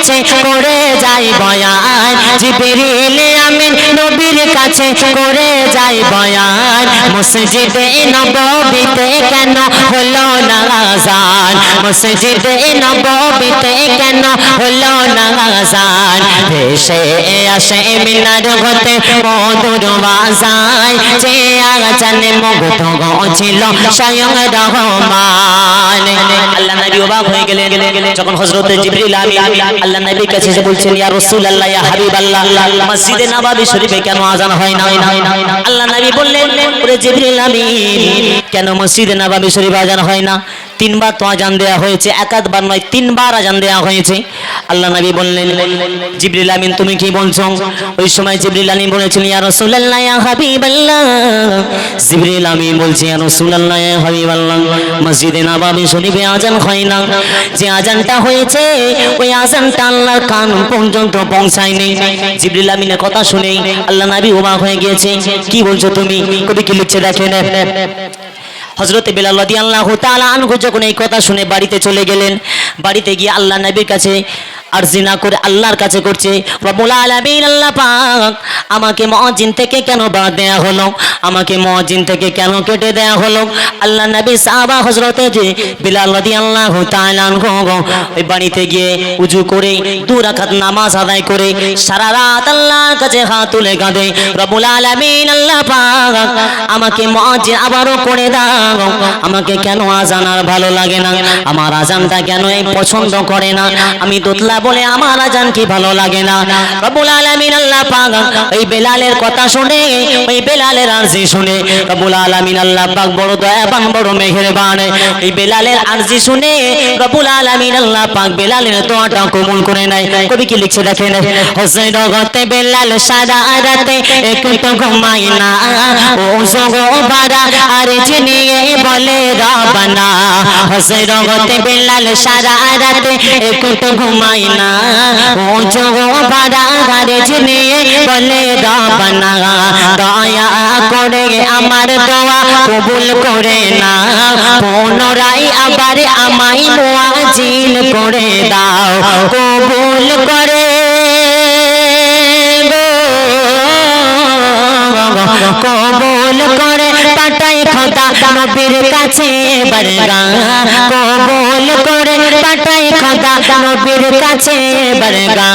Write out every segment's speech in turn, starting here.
কাছে করে যাই জিবরিল আমিন নবীর কাছে করে যাই বয়ান। মসজিদে নববীতে কেন হলো না আজান? মসজিদে নববীতে কেন হলো না আজান? ভেসে আসে মিনার হতে মধুর বাজায়। যে আজানে মুগ্ধ ছিল স্বয়ং রহমান। আল্লাহ নবী অবাক হয়ে গেলেন। যখন হযরত জিবরিল আমিন আল্লাহ নবীর কাছে এসে বলছেন, ইয়া রাসূলুল্লাহ, ইয়া হাবিবাল্লাহ মসজিদে নববী শরীফে কেন আজান হয় না আল্লাহ নবী বললেন ওরে জিবরিল আমিন। কেন মসজিদে নববী শরীফ আজান হয় না? তিনবার তো আজান দেওয়া হয়েছে, একাধবার নয়, তিনবার আজান দেওয়া হয়েছে। আল্লাহ নবী বললেন, জিবরিল আমিন, তুমি কি বলছো? ওই সময় জিবরিল আমিন বলেছেন, ইয়া রাসূলুল্লাহ, ইয়া হাবিবাল্লাহ। জিবরিল আমিন বলছে, ইয়া রাসূলুল্লাহ, ইয়া হাবিবাল্লাহ, মসজিদে নববী শরীফে আজান হয় না। যে আজানটা হয়েছে, ওই আজানটা আল্লাহর কান পর্যন্ত পৌঁছায়নি। জিবরিল আমিনের কথা শুনে আল্লাহ নবী অবাক হয়ে গিয়েছে। কি বলছো তুমি? কবি কি লিখছে দেখেন হজরতে বেলাল্লাহ আল্লাহ তালা আনহু যখন এই কথা শুনে বাড়িতে চলে গেলেন, বাড়িতে গিয়ে আল্লাহ নবীর কাছে আরজি না করে আল্লাহর কাছে করছে। রব্বুল আলামিন আল্লাহ পাক আমাকে মুয়াজ্জিন থেকে কেন বাদ দেয়া হলো? আমাকে মুয়াজ্জিন থেকে কেন কেটে দেয়া হলো? আল্লাহ নবী সাহাবা হযরতে যে বিলাল রাদিয়াল্লাহু তাআলা আনহু ওই বাড়িতে গিয়ে উজু করে দু রাকাত নামাজ আদায় করে সারা রাত আল্লাহর কাছে হাত তুলে কাঁদে। রব্বুল আলামিন আল্লাহ পাক আমাকে মুয়াজ্জিন আবারও করে দাও আমাকে কেন আজান আর ভালো লাগে না? আমার আজানটা কেন পছন্দ করে না? আমি দোতলা বলে আমার আজান কি ভালো লাগে না। রব্বুল আলামিন আল্লাহ পাক ওই বেলালের কথা শুনে, ওই বেলালের আরজি শুনে, রব্বুল আলামিন আল্লাহ পাক বড় দয়াবান, বড় মেহেরবান। এই বেলালের আরজি শুনে, রব্বুল আলামিন আল্লাহ পাক বেলালের দোয়াটা কবুল করে নেয়। কবি কি লিখছে দেখেন? হোসেন রগতে বেলাল সারা রাতে একটু ঘুমাই না। ও জগো বারা, আর নিয়ে বলে রবানা হোসেন রগতে বেলাল সারা রাতে একটু ঘুমাই ও জগো বারা আর নিয়ে বলে রবানা দয়া করে আমার দোয়া কবুল করে না। পুনরায় আবার আমায় মুয়াজিন করে দাও। কবুল করে কবুল করে পাঠাই খোদা নবীর কাছে বরগা কবুল নবীর কাছে বরগা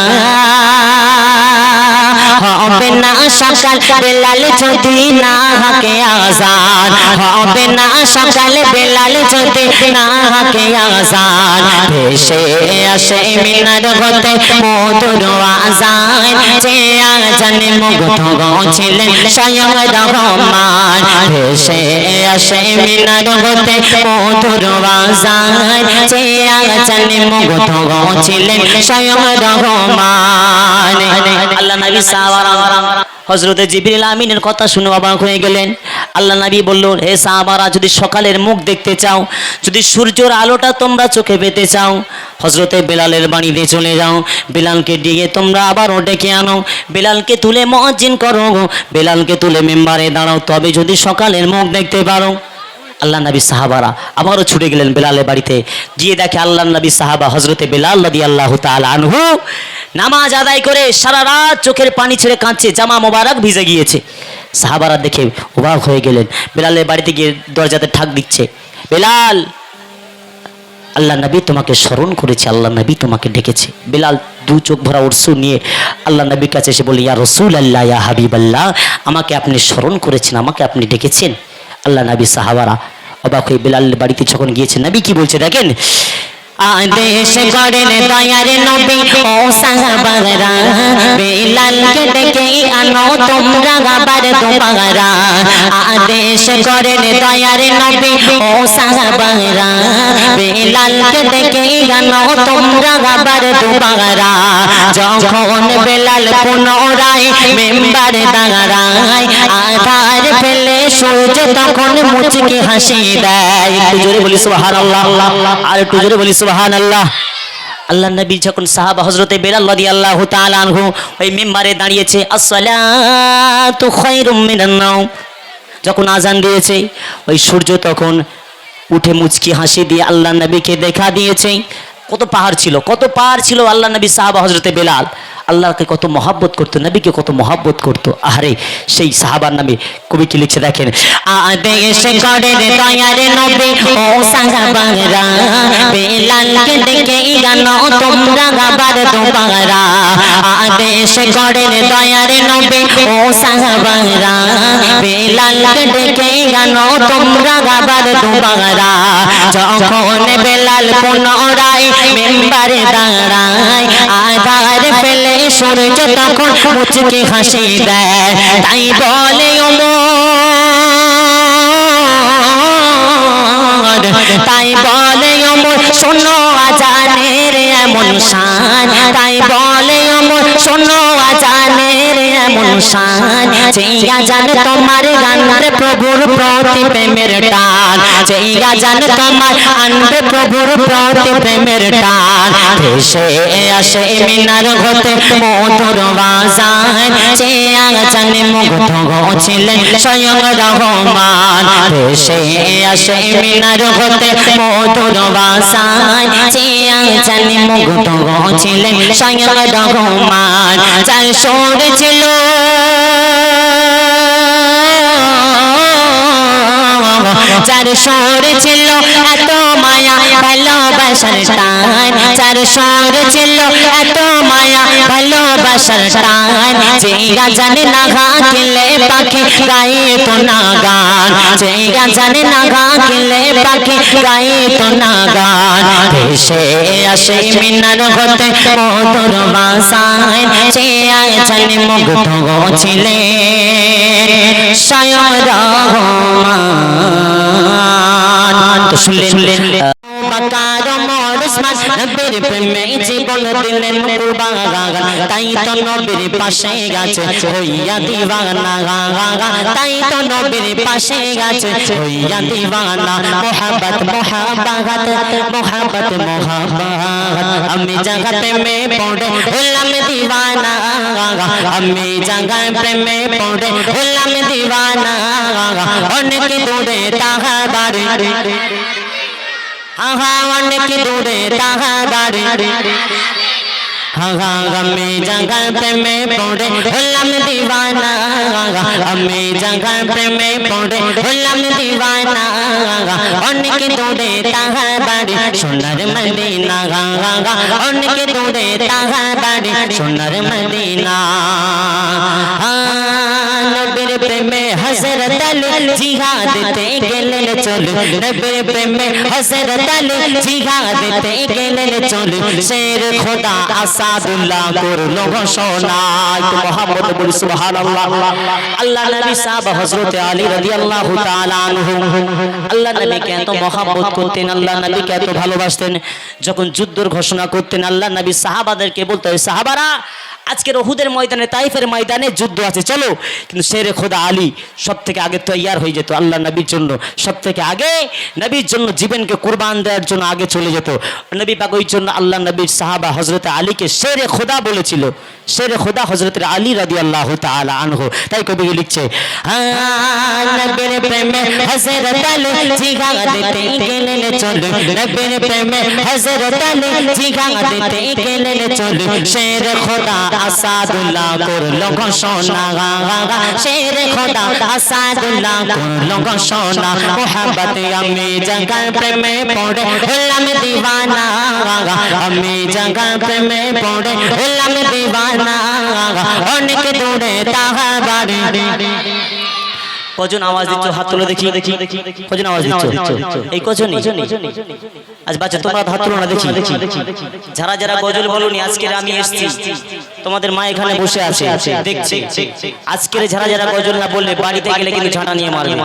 হবে না সকাল, বেলাল যদি না হাকে আজান। হবে না সকাল, বেলাল যদি না হাকে আজান। ভেসে আসে মিনার হতে মধুর আজান। যে আজানে মুগ্ধ ছিলেন স্বয়ং রহমান। ভেসে আসে মিনার হতে মধুর আজান। যে আজানে মুগ্ধ ছিলেন স্বয়ং রহমান। আল্লাহ নবী সাহাবারা হজরতে জিবরিল আমিনের কথা শুনে অবাক হয়ে গেলেন। আল্লাহ নবী বললেন, হে সাহাবারা, যদি সকালের মুখ দেখতে চাও, যদি সূর্যের আলোটা তোমরা চোখে পেতে চাও হজরতে বেলালের বাড়িতে চলে যাও। বেলালকে দিয়ে তোমরা আবারও ডেকে আনো। বেলালকে তুলে মজ্জিন করো বেলালকে তুলে মেম্বারে দাঁড়াও। তবে যদি সকালের মুখ দেখতে পারো, আল্লাহ নবী সাহাবারা আবারও ছুটে গেলেন বেলালের বাড়িতে। গিয়ে দেখে আল্লাহ নবী সাহাবা হজরতে বেলাল নদী আল্লাহ তাল আনহু নামাজ আদায় করে সারা রাত চোখের পানি ছেড়ে কাঁদছে, জামা মোবারক ভিজে গিয়েছে। সাহাবারা দেখে অবাক হয়ে গেলেন। বেলালের বাড়িতে গিয়ে দরজাতে ঠাক দিচ্ছে। বেলাল, আল্লাহ নবী তোমাকে স্মরণ করেছে, আল্লাহ নবী তোমাকে ডেকেছে। বেলাল দু চোখ ভরা উৎসু নিয়ে আল্লাহ নবীর কাছে এসে বলে ইয়া রসুল আল্লাহ ইয়া হাবিব আল্লাহ আমাকে আপনি স্মরণ করেছেন, আমাকে আপনি ডেকেছেন? আল্লাহ নবী সাহাবারা অবাক হয়ে বেলালের বাড়িতে যখন গিয়েছে, নবী কি বলছে দেখেন আদেশ করেন দয়ার নবী, ও সাহাবারা। বেলালকে ডেকে আনো, তোমরা গাবার দুপারা আদেশ করেন দয়ার নবী, ও সাহাবারা। বেলালকে ডেকে আনো, তোমরা গাবার দুপারা যখন বেলাল পুনরায় মেম্বার দাঁড়ায়, আধার ফেলে সূর্য তখন মুচকি হাসি দেয়। একটু জোরে বলি, সুবহানাল্লাহ। আর একটু জোরে বলি, সুবহানাল্লাহ। আল্লাহ আল্লাহ নবী যখন সাহাবা হযরতে বেলাল রাদিয়াল্লাহু তাআলা আনহু ওই মিম্বারে দাঁড়িয়েছে, আসসালাতু খায়রুম মিনান নাওম। যখন আজান দিয়েছে, ওই সূর্য তখন উঠে মুচকি হাসি দিয়ে আল্লাহ নবীকে দেখা দিয়েছে। কত পাহাড় ছিল, কত পাহাড় ছিল আল্লাহ নবী সাহাবা হজরতে বেলাল। আল্লাহকে কত মহাব্বত করতো, নবীকে কত মহাব্বত করতো। আহারে, সেই সাহাবার নামে কবি কি লিখছে, দেখেন বেলাল পুনরায় মেম্বারে দাঁড়ায়, আধার ফেলে সূর্য তখন মুচকে হাসি দেয়, তাই বলে তাই বলে, অমর। শোনো আজানের এমন শান, তাই বলে অমর শোনো, আজানের এমন শান, যেই আজান তোমার গানরে প্রভুর প্রতি প্রেমের টান, যেই আজান তোমার আনবে প্রভুর প্রতি প্রেমের টান। ভেসে আসে মিনার হতে মধুর বাজান, যে আজানে মুগ্ধ ছিলেন স্বয়ং রহমান। ভেসে আসে মিনার হতে মধুর বাসায় যে আজানে মুগ্ধ ছিলেন স্বয়ং রহমান। যার সর ছিল যার সর ছিল এত মায়া ভালোবাসার টান। চার সর ছিল এত মায়া ভালোবাসার টান যে জানে না গা কিলে পাখি গায়ে তো না গান যে জানে না গা কিলে পাখি গায়ে তো না গান ভেসে আসে মিনার হতে মধুর বাসায় যে জানে মুগ্ধ ছিলে। স্বয়ং রহমান। শুনলেন বাকার মোর উসমান নবীর প্রেমে জীবন দিলেন কুরবান তাই তো নবীর পাশে গেছে আমি জাগা প্রেমে পড়ে হলাম দিওয়ানা আমি জাগা প্রেমে পড়ে হলাম দিওয়ানা অনেক দূরে তাহা বাড়ি আহা অনেক দূরে তাহা গাড়ি আমি জঙ্গল প্রেমে পড়ে হলাম দিওয়ানা আমি জঙ্গল প্রেমে পড়ে হলাম দিওয়ানা অনেক দূরে তাহা বাড়ি সোনার মদিনা অনেক দূরে তাহা বাড়ি সোনার মদিনা নবীর হজরত আল্লাহ ভালোবাসতেন যখন যুদ্ধের ঘোষণা করতেন আল্লাহ নবী সাহাবাদেরকে বলতো "এই সাহাবারা আজকের ওহুদের ময়দানে, তাইফের ময়দানে যুদ্ধ আছে, চলো। কিন্তু শেরে খোদা আলী সব থেকে আগে তৈয়ার হয়ে যেত আল্লাহ নবীর জন্য। সব থেকে আগে নবীর জন্য জীবনকে কোরবান দেওয়ার জন্য আগে চলে যেত। নবী পাক ওই জন্য আল্লাহ নবীর সাহাবা হজরত আলীকে শেরে খোদা বলেছিল। শেরে খোদা হজরত আলী রাদি আল্লাহ তাই কবি লিখছে নবীর প্রেমে হযরত আলী জিহাদতে গেলেন চল নবীর প্রেমে হযরত আলী জিহাদতে গেলেন চল শের খোদা আসাদুল্লাহ করল ঘোষণা শের খোদা আসাদুল্লাহ করল ঘোষণা মোহাব্বত আমি জঙ্গল প্রেমে পড়ে হলাম দিওয়ানা। আমি জঙ্গল প্রেমে পড়ে হলাম দিওয়ানা। অনেক দূরে তাহা বাড়ি। কজন আওয়াজ দিচ্ছ? হাত তুলে দেখি কজন আওয়াজ দিচ্ছ? এই কজনই? আজ বাচ্চা তোমরা হাত তুলো না দেখি। যারা যারা গজল বলুনি আজকের আমি এসেছি। তোমাদের মা এখানে বসে আছে। দেখছে। আজকের যারা যারা গজল না বললে বাড়িতে গেলে কিন্তু ঝাঁটা নিয়ে মারবে।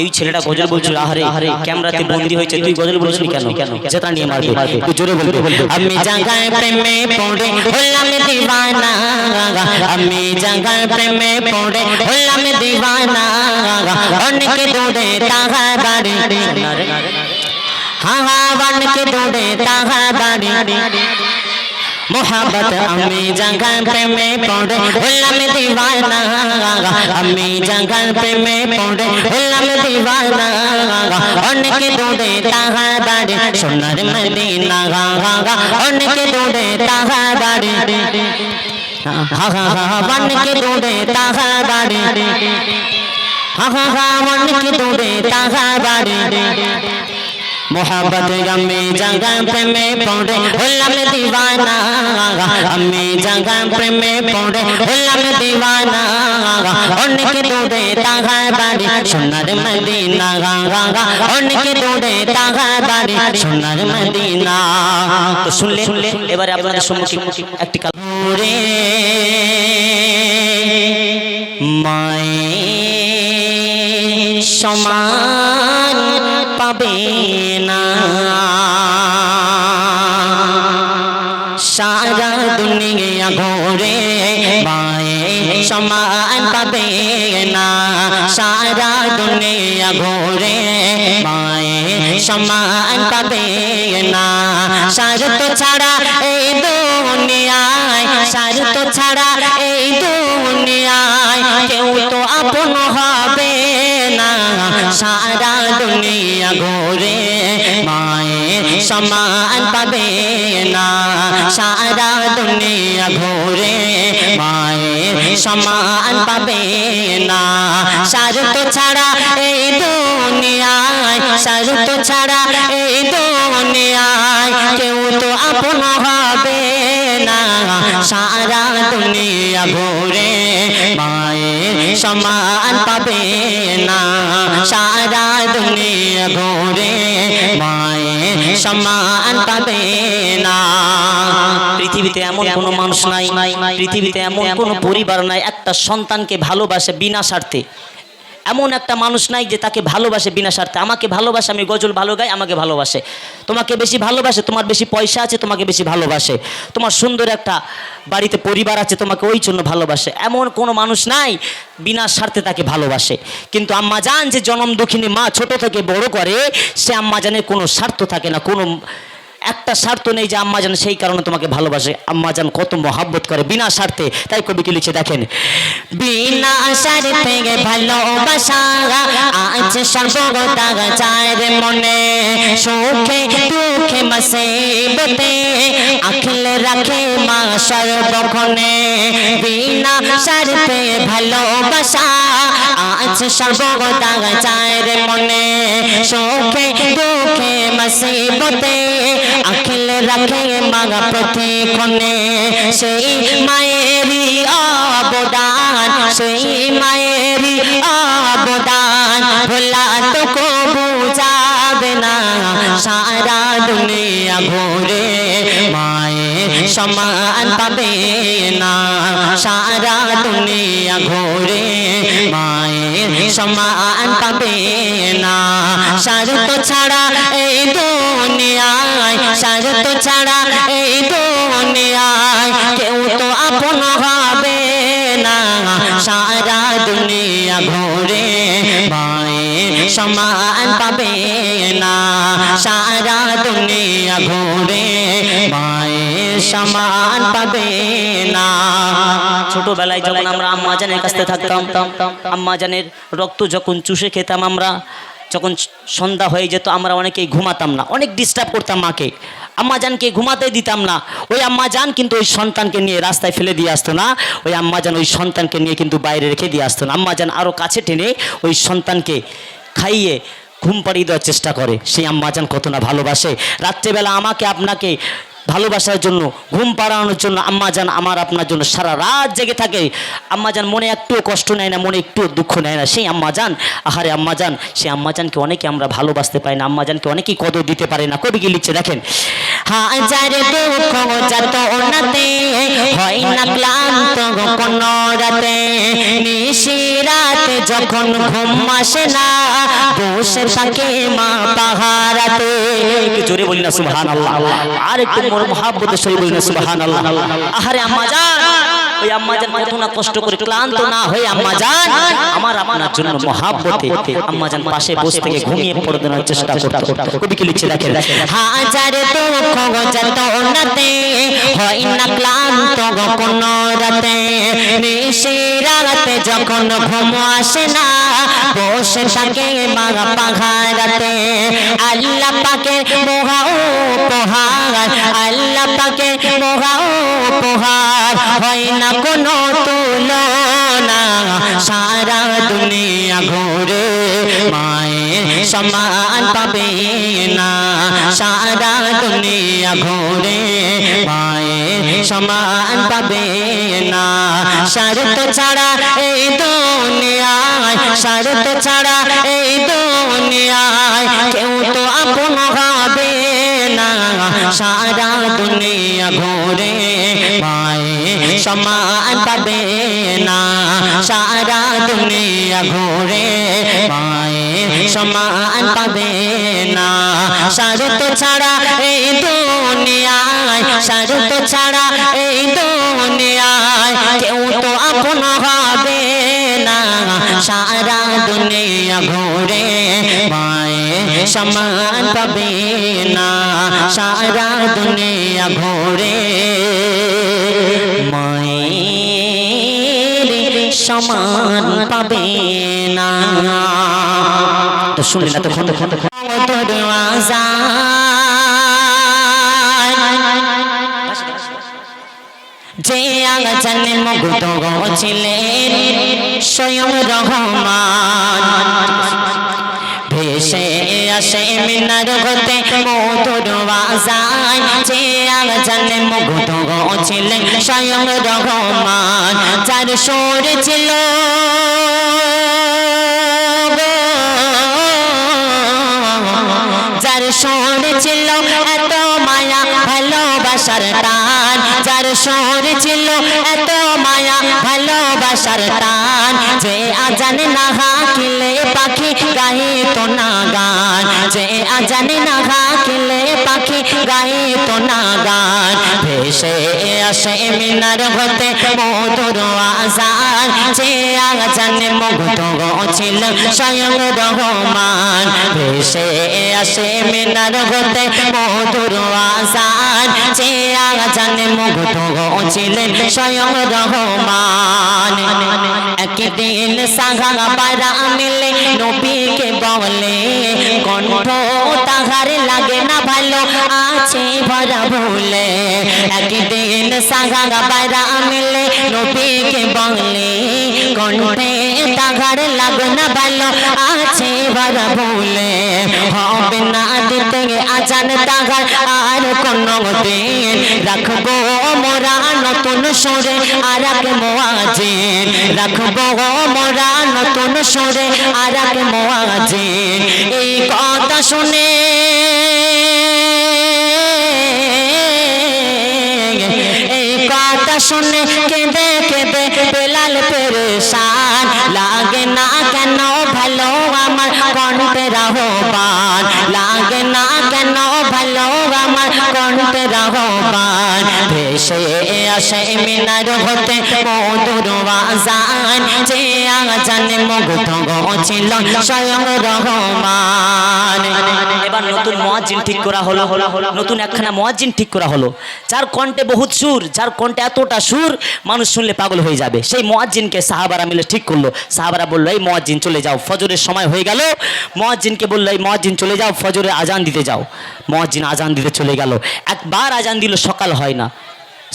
এই ছেলেটা গজল বলছিল আহারে ক্যামেরাতে বন্দি হয়েছে তুই গজল বলছিস কেন? ঝাঁটা নিয়ে মারবে। তুই জোরে বলবে। আমি জাগায় প্রেমে পড়ে হলাম দিওয়ানা। আমি জাগায় প্রেমে পড়ে হলাম দিওয়ানা। অনেকে দৌড়ে তাহা বাড়ি হা হা অনেকে দৌড়ে তাহা বাড়ি মোহাম্মত আমি জাগান প্রেমে পড়ে হলাম দিওয়ানা আমি জাগান প্রেমে পড়ে হলাম দিওয়ানা অনেকে দৌড়ে তাহা বাড়ি সোনার মদিনা গা গা গা অনেকে দৌড়ে তাহা বাড়ি হা হা হা অনেকে দৌড়ে তাহা বাড়ি হা হা হা অনেকে দৌড়ে তাহা বাড়ি मोहब्बत गमे जगह प्रेमे पौड़े होलम दीवाना अम्मी जगह प्रेमे पौड़े होलम दीवाना उनके दूधे तागा बाड़ी सोनार मदीना गा गा गा उनके दूधे तागा बाड़ी सोनार मदीना তো শুনলে শুনলে এবারে আপনাদের সম্মুখে একটি কাল রে মায়ে সমান পাবে না। সারা দুনিয়া ঘোরে মায়ে সমান পাবে না। সারা দুনিয়া ঘোরে মায়ে সমান পাবে না। সারত ছাড়া সারা দুনিয়া ঘোরে মায়ের সমান পাবে না। সারা দুনিয়া ঘোরে মায়ের সমান পাবে না। সারত ছাড়া এই দুনিয়ায় সারত ছাড়া এই দুনিয়ায় কেউ তো আপন হবে না। সারা দুনিয়া ঘোরে মায়ের সমান পাবে না। সারা দুনিয়া ঘোরে মায়ের সমান পাবে না। পৃথিবীতে এমন কোনো মানুষ নাই, পৃথিবীতে এমন কোনো পরিবার নাই, একটা সন্তানকে ভালোবাসে বিনা স্বার্থে। এমন একটা মানুষ নাই যে তাকে ভালোবাসে বিনা স্বার্থে। আমাকে ভালোবাসে, আমি গজল ভালো গাই, আমাকে ভালোবাসে। তোমাকে বেশি ভালোবাসে, তোমার বেশি পয়সা আছে, তোমাকে বেশি ভালোবাসে। তোমার সুন্দর একটা বাড়িতে পরিবার আছে, তোমাকে ওই জন্য ভালোবাসে। এমন কোনো মানুষ নাই, বিনা স্বার্থে তাকে ভালোবাসে। কিন্তু আম্মা জান যে জনম দুঃখিনী মা ছোট থেকে বড় করে, সে আম্মা জানের কোনো স্বার্থ থাকে না, কোনো একটা স্বার্থ নেই যে আম্মা জান সেই কারণে তোমাকে ভালোবাসে। আম্মা জান কত মহাব্বত করে, বিনা স্বার্থে। তাই কবিকে লিখে দেখেন? বিনা ভালোবাসা আছে সর্বদা চার মনে সুখে দুঃখে মসিবতে আখলে রাখে মা প্রতিক্ষণে সেই মায়েরই অবদান, সেই মায়েরই অবদান, ভোলা তো কবু যাবে না, সারা দুনিয়া ঘুরে মায়ের সমান পাবে না সারা দুনিয়া ঘুরে মায়ের সমান পাবে না সারত ছাড়া এই দুনিয়ায় সারত ছাড়া এই দুনিয়ায় কেউ তো আপন হবে না। সারা দুনিয়া ঘোরে মায়ের সমান পাবে না সারা দুনিয়া ঘোরে মায়ের সমান পাবে না। ছোটবেলায় যখন আমরা আম্মাজানের কাছ থেকে থাকতাম আম্মাজানের রক্ত যখন চুষে খেতাম আমরা, যখন সন্ধ্যা হয়ে যেত আমরা অনেকেই ঘুমাতাম না, অনেক ডিস্টার্ব করতাম মাকে। আম্মাজানকে ঘুমাতে দিতাম না, ওই আম্মাজান কিন্তু ওই সন্তানকে নিয়ে রাস্তায় ফেলে দিয়ে আসতো না, ওই আম্মাজান ওই সন্তানকে নিয়ে কিন্তু বাইরে রেখে দিয়ে আসতো না। আম্মাজান আরও কাছে টেনে ওই সন্তানকে খাইয়ে ঘুম পাড়িয়ে দেওয়ার চেষ্টা করে। সেই আম্মাজান কত না ভালোবাসে। রাত্রেবেলা আমাকে, আপনাকে ভালোবাসার জন্য, ঘুম পাড়ানোর জন্য, আম্মা যান আমার আপনার জন্য সারা রাত জেগে থাকে। আম্মা যান মনে একটুও কষ্ট নেয় না, মনে একটুও দুঃখ নেয় না। সেই আম্মা যান আহারে আম্মা যান সেই আম্মা যানকে অনেকে আমরা ভালোবাসতে পারি না, আম্মা যানকে অনেকেই কদর দিতে পারে না। কবি কি লিখছে দেখেন হাজার দুঃখ যত ওনাতে হয় না ক্লান্ত কোন রাতে নিশিরাতে যখন ঘুম আসে না, বসে থাকে মা পাহারাতে। জোরে বলি না সুবহান আল্লাহ আর একটু মোর মহাব্বতের সহি বলি না সুবহান আল্লাহ আহারে আম্মাজান ওই আম্মা জান কত না কষ্ট করে ক্লান্ত না হয়ে আম্মা জান আমার আপনার জন্য মহাব্বতে আম্মাজান পাশে বসে থেকে ঘুমিয়ে পড়ানোর চেষ্টা করতো। কবি কি লিখছে দেখেন? হাজার দুঃখ যত উন্নতে হয় না ক্লান্ত কোন রাতে। নিশিরাতে যখন ঘুম আসে না বসে থাকে মা পাহারাতে আল্লাহ পাকে মোহা উপহার আল্লাহ পাকে মোহা উপহার হয় না কোনো তুলনা, সারা দুনিয়া ঘুরে মায়ের সমান পাবে না। সারা দুনিয়া ঘুরে মায়ের সমান পাবে না। শরত ছাড়া এই দুনিয়ায় শরত ছাড়া এই দুনিয়ায় কেউ তো আপন হবে না। সারা দুনিয়া ঘুরে মায়ের সমান পাবে না। সারা দুনিয়া ঘুরে মায়ের সমান পাবে না। শরত ছাড়া এই দুনিয়ায়, শরত ছাড়া দুনিয়া ঘুরে মায়ের সমান পাবে না। সারা দুনিয়া ঘুরে মায়ের সমান পাবে না। তো শুনলেন না তখন তখন তোর আজান। যে আগাছানে মুগ্ধ ছিলেন স্বয়ং রহমান। ভেসে আসে মিনার হতে মধুর বাজায়। যে আগাছানে মুগ্ধ ছিলেন স্বয়ং রহমান। যার সুর ছিল যার সুর ছিল ভালোবাসার টান, যার সুর ছিল এত মায়া, ভালোবাসার টান। যে আজান না হাকিলে পাখি গায়ে তো না গান যে আজান না হাকিলে পাখি গায়ে তো না গান ভেসে আসে মিনার হতে মধুর আজান। যে আজানে মুগ্ধ ছিল স্বয়ং রহমান। ভেসে আসে মিনার হতে মধুর আজান। যে আজানে মুগ্ধ স্বয়ং রহমান। একদিন সাগা পারা মিলে নবীকে বলে, কণ্ঠ তাহার লাগে না ভালো, আছে ভরা ভুলে। একদিন সাগা পারা মিলে নবীকে বলে, কণ্ঠে তাহার লাগে না ভালো, আছে ভরা ভুলে। দিতে আজান তাহার আর কোন দিন রাখব মোরা নতুন সুরে আর এক মোয়াজিন রাখব মোরা নতুন সুরে আর এক মোয়াজিন এই কথা শুনে কথা শুনে কেঁদে কেঁদে বেলাল পেরেশান লাগে না কেন ভালো আমার কণ্ঠে রাহবান লাগে আমার কণ্ঠে রাহবান ভেসে আসে মিনার হতে মধুর যে আজানে মুগ্ধ ছিল স্বয়ং রহমান। এবার নতুন মোয়াজ্জিন ঠিক করা হলো। নতুন একখানা মোয়াজ্জিন ঠিক করা হলো। যার কণ্ঠে বহুত সুর, যার কণ্ঠে এতটা সুর, মানুষ শুনলে পাগল হয়ে যাবে। সেই মোয়াজ্জিনকে সাহাবারা মিলে ঠিক করল। সাহাবারা বলল, এই মোয়াজ্জিন, চলে যাও। ফজরের সময় হয়ে গেল। মোয়াজ্জিনকে বলল, এই চলে যাও। ফজরে আজান দিতে যাও। মোয়াজ্জিন আজান দিতে চলে গেল। একবার আজান দিল, সকাল হয়। না।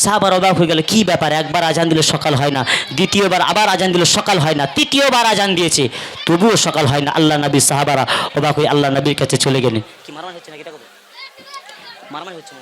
সাহাবার অবাক হয়ে গেল, কি ব্যাপার? একবার আজান দিলে সকাল হয় না। দ্বিতীয়বার আবার আজান দিলে সকাল হয় না। তৃতীয়বার আজান দিয়েছে। তবুও সকাল হয় না। আল্লাহ নবী সাহাবারা অবাক হয়ে আল্লাহ নবীর কাছে চলে গেলেন। কি মারামারি হচ্ছে নাকি এটা মারামারি হচ্ছে না